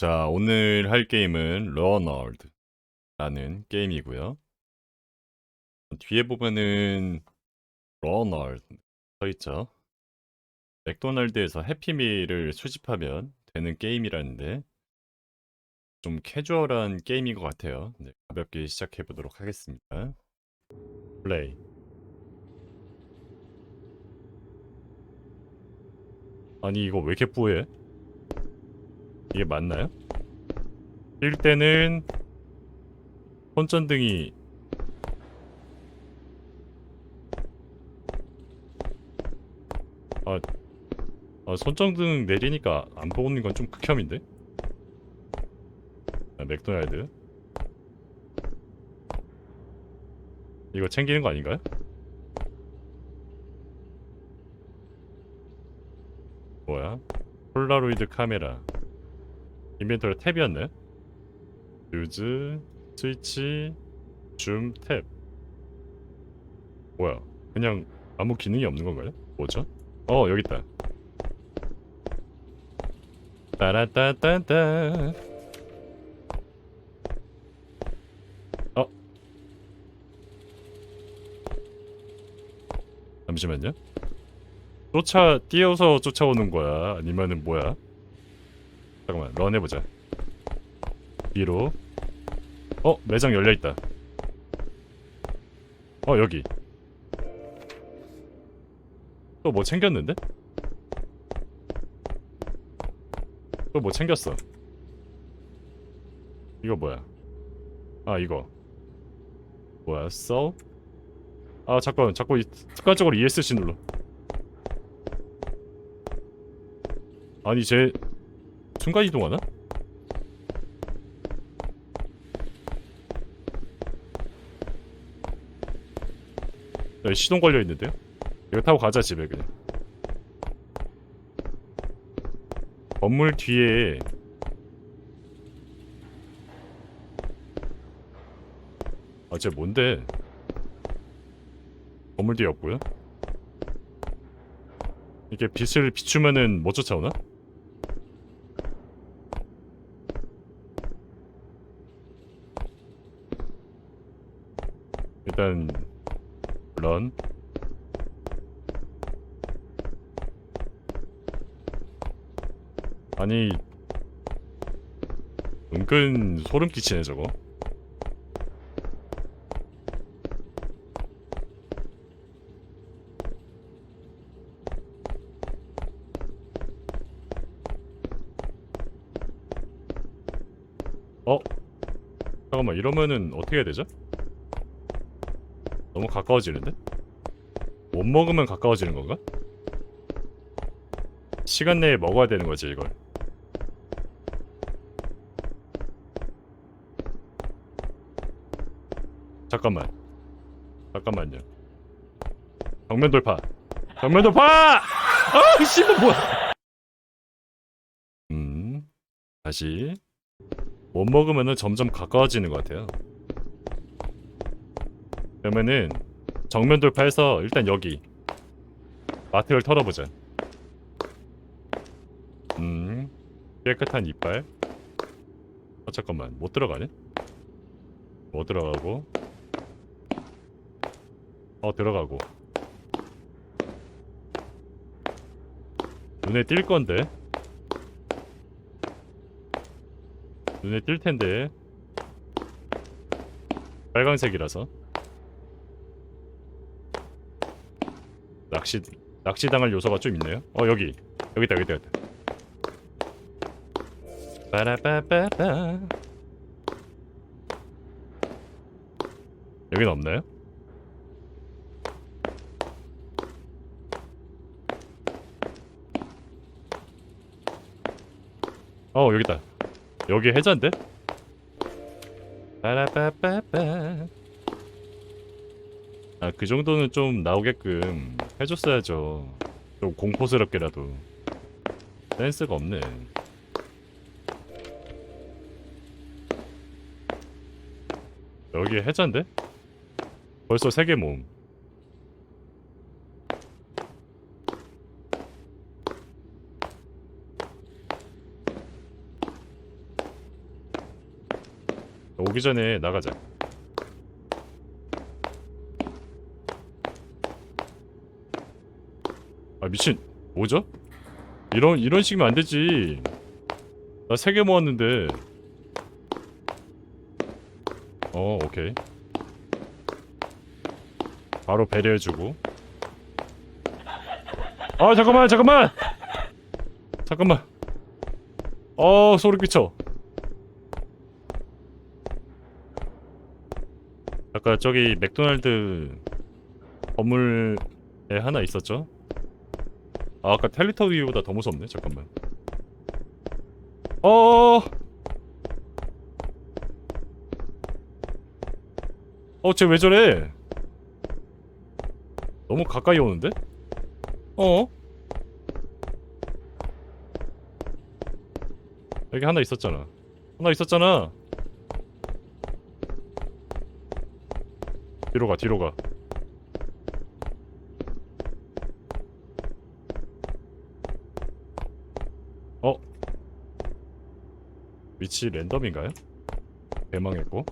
자, 오늘 할 게임은 러널드라는 게임이고요. 뒤에 보면은 러널드 써 있죠. 맥도날드에서 해피밀을 수집하면 되는 게임이라는데 좀 캐주얼한 게임인 것 같아요. 네, 가볍게 시작해 보도록 하겠습니다. 플레이. 아니 이거 왜 이렇게 뿌해? 이게 맞나요? 뛸 때는 손전등이 아, 아 손전등 내리니까 안 보는 건 좀 극혐인데? 아, 맥도날드 이거 챙기는 거 아닌가요? 뭐야? 폴라로이드 카메라 인벤토리 탭이었네. 유즈, 스위치, 줌, 탭. 뭐야? 그냥 아무 기능이 없는 건가요? 뭐죠? 어 여기 있다. 따라따따따. 어? 잠시만요. 쫓아 뛰어서 쫓아오는 거야? 아니면은 뭐야? 잠깐만 런 해보자. 위로. 어 매장 열려있다. 어 여기. 또 뭐 챙겼는데? 또 뭐 챙겼어? 이거 뭐야? 아 이거. 뭐야 써? 아 잠깐 자꾸 이- 습관적으로 ESC 눌러. 아니 쟤 순간 이동하나? 여기 시동 걸려 있는데요? 이거 타고 가자 집에 그냥. 건물 뒤에 아쟤 뭔데? 건물 뒤에 없고요? 이게 빛을 비추면은 못 쫓아오나? 일단 런 아니 은근 소름 끼치네 저거 어? 잠깐만 이러면은 어떻게 해야 되죠? 너무 가까워지는데? 못 먹으면 가까워지는 건가? 시간 내에 먹어야 되는 거지 이걸. 잠깐만. 잠깐만요. 정면 돌파. 정면 돌파! 아 씨발 뭐야? 음 다시. 못 먹으면은 점점 가까워지는 것 같아요 그러면은 정면 돌파해서 일단 여기 마트를 털어보자. 음 깨끗한 이빨. 어 잠깐만 못 들어가네? 못 들어가고 어 들어가고 눈에 띌 건데 눈에 띌 텐데 빨강색이라서 낚시 낚시 당할 요소가 좀 있네요. 어 여기 여기 있다 여기 있다. 빠라빠빠빠 여긴 없나요? 어 여기 있다. 여기 해자인데? 빠라빠빠빠 아, 그 정도는 좀 나오게끔 해줬어야죠. 좀 공포스럽게라도. 센스가 없네. 여기 해자인데? 벌써 세개 모음. 오기 전에 나가자. 미친 뭐죠? 이런 이런 식이면 안 되지. 나 세 개 모았는데. 어 오케이. 바로 배려해주고. 아 잠깐만 잠깐만. 잠깐만. 어 소리 끼쳐. 아까 저기 맥도날드 건물에 하나 있었죠? 아, 아까 텔리토비보다 더 무섭네. 잠깐만. 어. 어, 쟤 왜 저래? 너무 가까이 오는데? 어? 여기 하나 있었잖아. 하나 있었잖아. 뒤로 가, 뒤로 가. 어? 위치 랜덤인가요? 대망했고.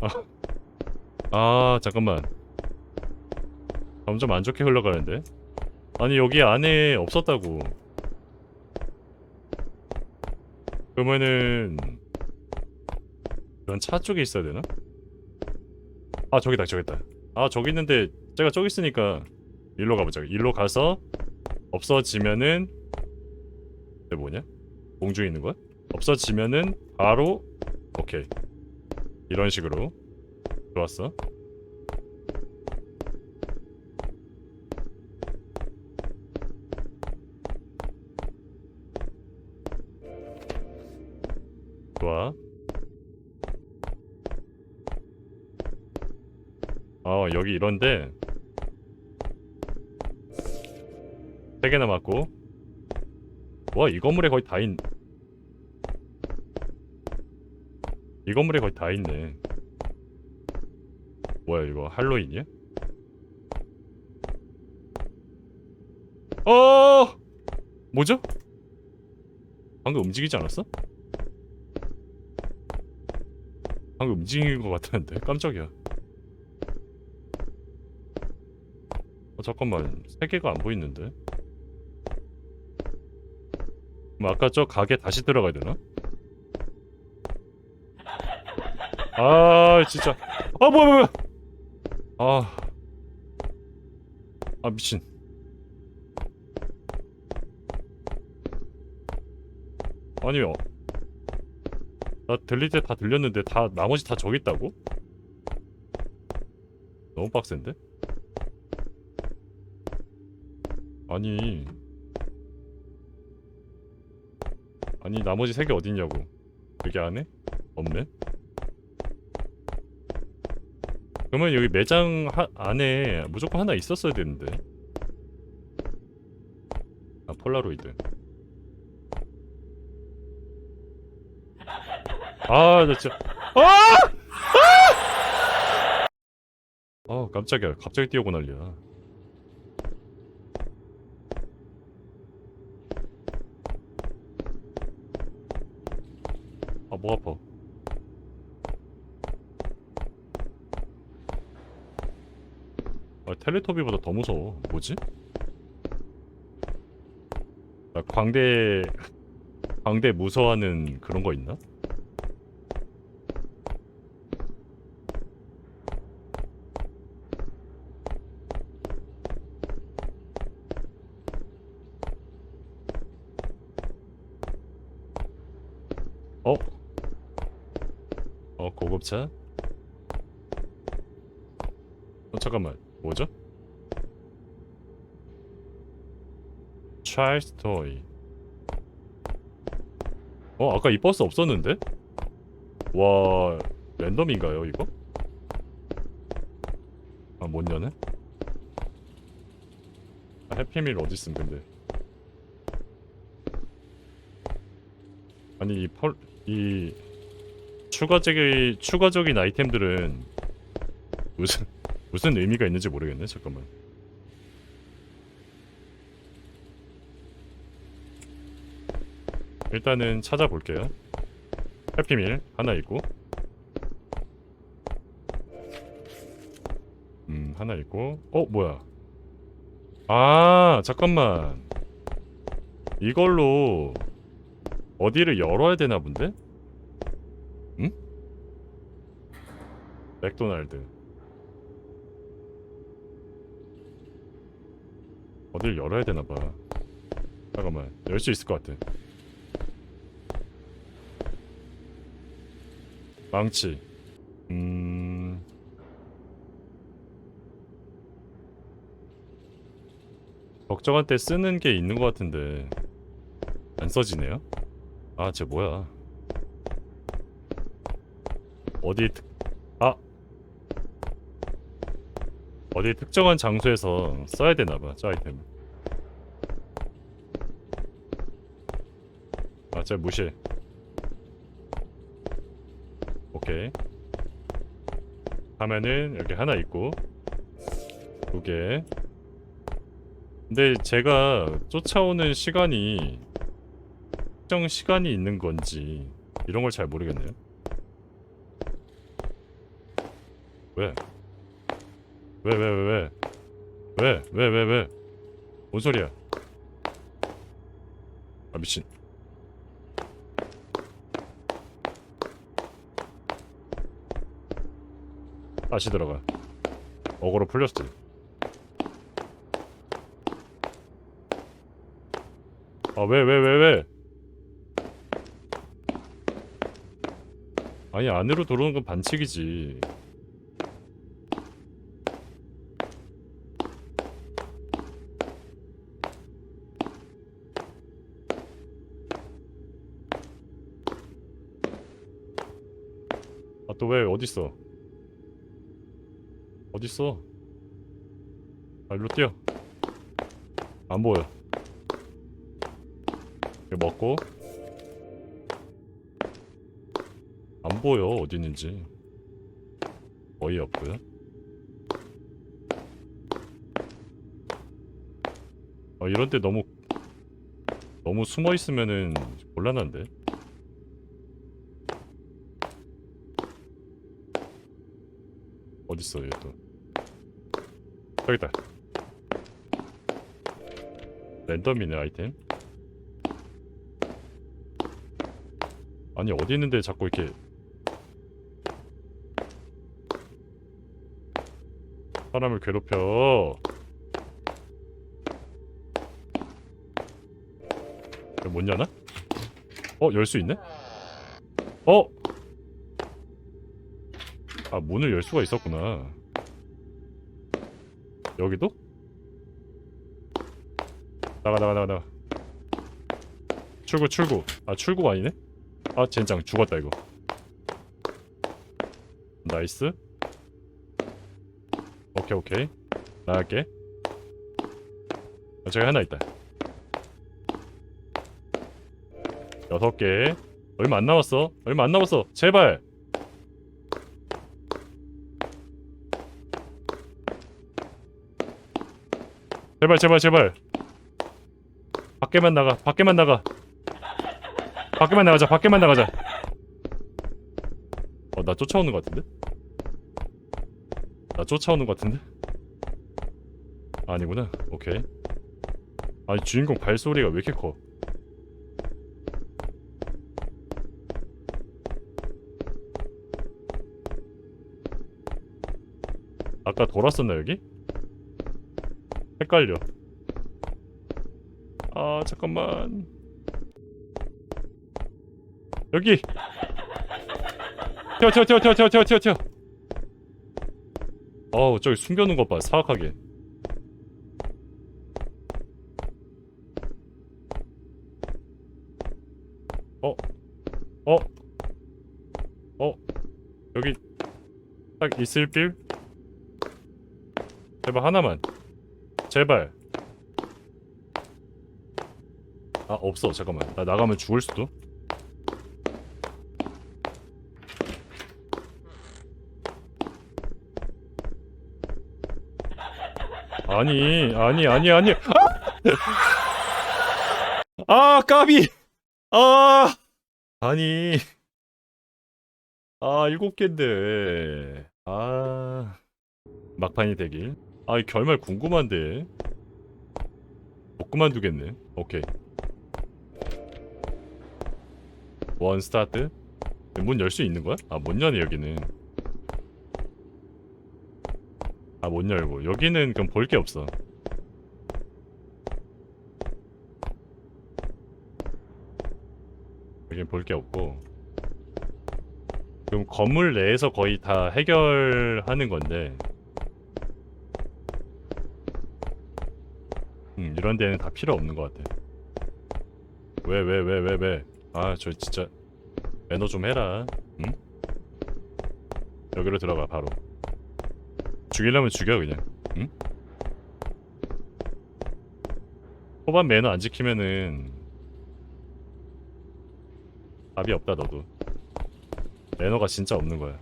아, 아 잠깐만. 점점 안 좋게 흘러가는데. 아니 여기 안에 없었다고. 그러면은 이런 차 쪽에 있어야 되나? 아 저기다 저기다. 아 저기 있는데 제가 저기 있으니까 일로 가보자. 일로 가서 없어지면은 이게 뭐냐? 공중에 있는 거야? 없어지면은 바로 오케이 이런 식으로 좋았어. 좋아. 어 여기 이런데 세 개나 맞고 와이 건물에 거의 다 있... 이 건물에 거의 다 있네 뭐야 이거 할로윈이야? 어 뭐죠? 방금 움직이지 않았어? 방금 움직인 것 같았는데 깜짝이야 어 잠깐만 세 개가 안 보이는데 그럼 아까 저 가게 다시 들어가야 되나? 아 진짜 아 뭐야 뭐야 아, 아 미친 아니 어, 나 들릴 때 다 들렸는데 다 나머지 다 저기 있다고? 너무 빡센데? 아니 아니 나머지 세 개 어딨냐고 여기 안에? 없네? 그러면 여기 매장 하, 안에 무조건 하나 있었어야 되는데 아 폴라로이드 아나 진짜 아! 아! 아 깜짝이야 갑자기 뛰어고 난리야 목 아파. 아, 텔레토비보다 더 무서워. 뭐지? 나 광대 광대 무서워하는 그런 거 있나? 어? 어 고급차? 어 잠깐만 뭐죠? Child's Toy 어 아까 이 버스 없었는데? 와 랜덤인가요 이거? 아못 여네? 아, 해피밀 어딨음 근데 아니 이 펄, 이 추가적인 추가적인 아이템들은 무슨 무슨 의미가 있는지 모르겠네. 잠깐만. 일단은 찾아볼게요. 해피밀 하나 있고 음 하나 있고 어 뭐야 아 잠깐만 이걸로 어디를 열어야 되나 본데? 맥도날드. 어딜 열어야 되나 봐. 잠깐만 열 수 있을 것 같아. 망치. 음. 걱정할 때 쓰는 게 있는 것 같은데 안 써지네요? 아쟤 뭐야? 어디 특... 아 어디 특정한 장소에서 써야 되나봐 저 아이템. 아쟤 무시해. 오케이. 하면은 여기 하나 있고 두개. 근데 제가 쫓아오는 시간이 특정 시간이 있는 건지 이런 걸 잘 모르겠네요. 왜? 왜 왜 왜 왜? 왜? 왜 왜 왜? 뭔 소리야? 아 미친 다시 들어가 어그로 풀렸지 아왜 왜 왜 왜, 아니 안으로 들어오는 건 반칙이지 어딨어? 어딨어? 아 일로 뛰어. 안 보여. 이거 먹고. 안 보여 어디 있는지. 거의 없고요. 아 이런데 너무 너무 숨어 있으면은 곤란한데 어딨어 얘또 저기다 랜덤이네 아이템 아니 어디 있는데 자꾸 이렇게 사람을 괴롭혀 못 여나? 어? 열 수 있네? 어? 아 문을 열 수가 있었구나. 여기도? 나가 나가 나가 나가. 출구 출구. 아 출구가 아니네? 아 젠장. 죽었다 이거. 나이스. 오케이 오케이. 나갈게. 아, 저기 하나 있다. 여섯 개. 얼마 안 남았어. 얼마 안 남았어. 제발 제발 제발 제발. 밖에만 나가 밖에만 나가. 밖에만 나가자 밖에만 나가자. 어 나 쫓아오는 것 같은데? 나 쫓아오는 것 같은데? 아니구나. 오케이. 아니 주인공 발소리가 왜 이렇게 커? 아까 돌았었나 여기? 헷갈려 아 잠깐만 여기 튀어 튀어 튀어 튀어 튀어 튀어 튀어 어우 저기 숨겨놓은 것봐 사악하게 어? 어? 어? 여기 딱 있을 빌? 제발 하나만 제발. 아 없어. 잠깐만. 나 나가면 죽을 수도? 아니 아니 아니 아니. 아, 아 까비! 아! 아니. 아 일곱 개인데. 아. 막판이 되길 아 이 결말 궁금한데. 못 그만두겠네. 오케이. 원 스타트? 문 열 수 있는 거야? 아 못 여네 여기는. 아 못 열고. 여기는 그럼 볼 게 없어. 여긴 볼게 없고. 그럼 건물 내에서 거의 다 해결하는 건데 이런 데는 다 필요 없는 것 같아. 왜 왜 왜 왜 왜? 아 저 진짜 매너 좀 해라. 응? 여기로 들어가 바로. 죽이려면 죽여 그냥. 응? 초반 매너 안 지키면은 답이 없다 너도. 매너가 진짜 없는 거야.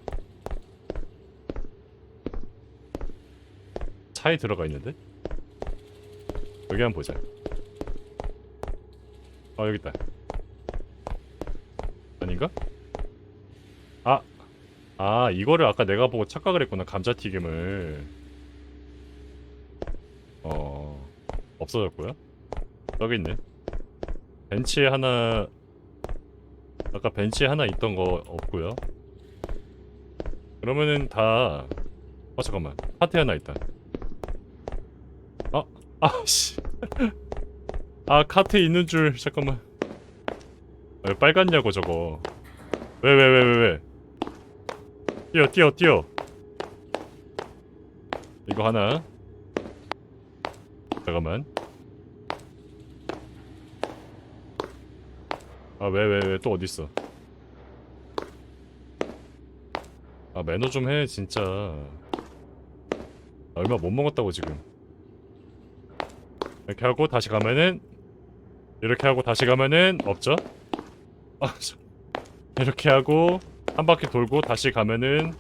차에 들어가 있는데? 여기 한번 보자 아 여기 있다 아닌가? 아! 아 이거를 아까 내가 보고 착각을 했구나 감자튀김을 어... 없어졌고요 여기 있네 벤치에 하나 아까 벤치에 하나 있던 거 없고요 그러면은 다 어 잠깐만 파트 하나 있다 아! 아씨. 아 카트에 있는 줄 잠깐만. 아, 왜 빨갛냐고 저거. 왜왜왜 왜 왜? 뛰어 뛰어 뛰어. 이거 하나. 잠깐만. 아 왜 왜 왜? 또 어딨어? 아 매너 좀 해 진짜. 얼마 못 먹었다고 지금 이렇게 하고 다시 가면은 이렇게 하고 다시 가면은 없죠? 아, 저- 이렇게 하고 한 바퀴 돌고 다시 가면은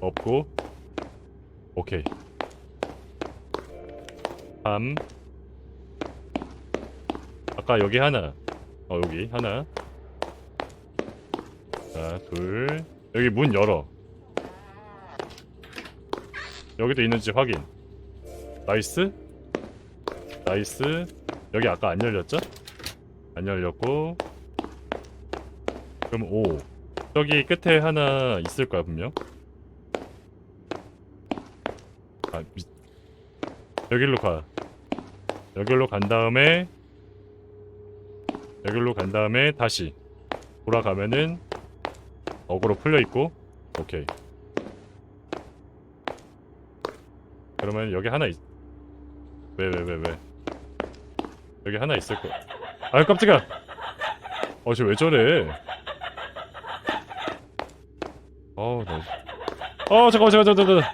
없고. 오케이. 3 아까 여기 하나. 어 여기 하나. 자둘. 여기 문 열어. 여기도 있는지 확인. 나이스 나이스. 여기 아까 안 열렸죠? 안 열렸고. 그럼 5 저기 끝에 하나 있을 거야 분명. 아 미... 여길로 가. 여길로 간 다음에 여길로 간 다음에 다시 돌아가면은 어그로 풀려 있고 오케이. 그러면 여기 하나 있... 왜 왜 왜 왜, 여기 하나 있을 거야 아유 깜짝이야. 어쟤 왜 저래? 어우 나... 어 잠깐만 잠깐만 잠깐만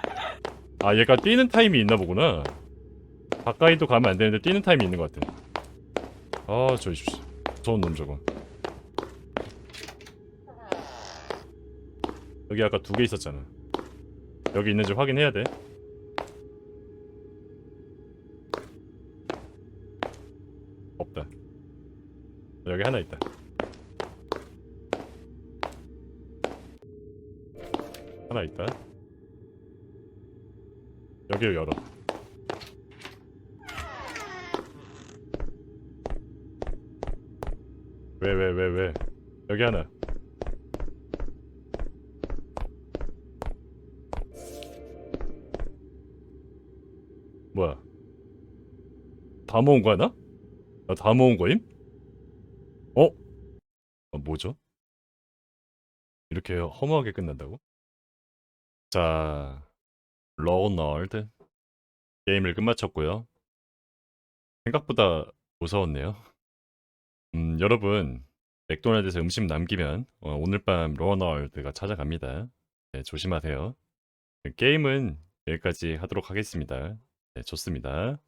아 얘가 뛰는 타임이 있나 보구나. 가까이도 가면 안 되는데 뛰는 타임이 있는 것 같아. 아저 무서운 놈 저거. 여기 아까 두 개 있었잖아. 여기 있는지 확인해야 돼 뭐야 다 모은 거야 나? 나 다 모은 거임? 어? 아, 뭐죠? 이렇게 허무하게 끝난다고? 자, 로널드 게임을 끝마쳤고요. 생각보다 무서웠네요. 음, 여러분 맥도날드에서 음식 남기면 어, 오늘 밤 로널드가 찾아갑니다. 네, 조심하세요. 게임은 여기까지 하도록 하겠습니다. 네, 좋습니다.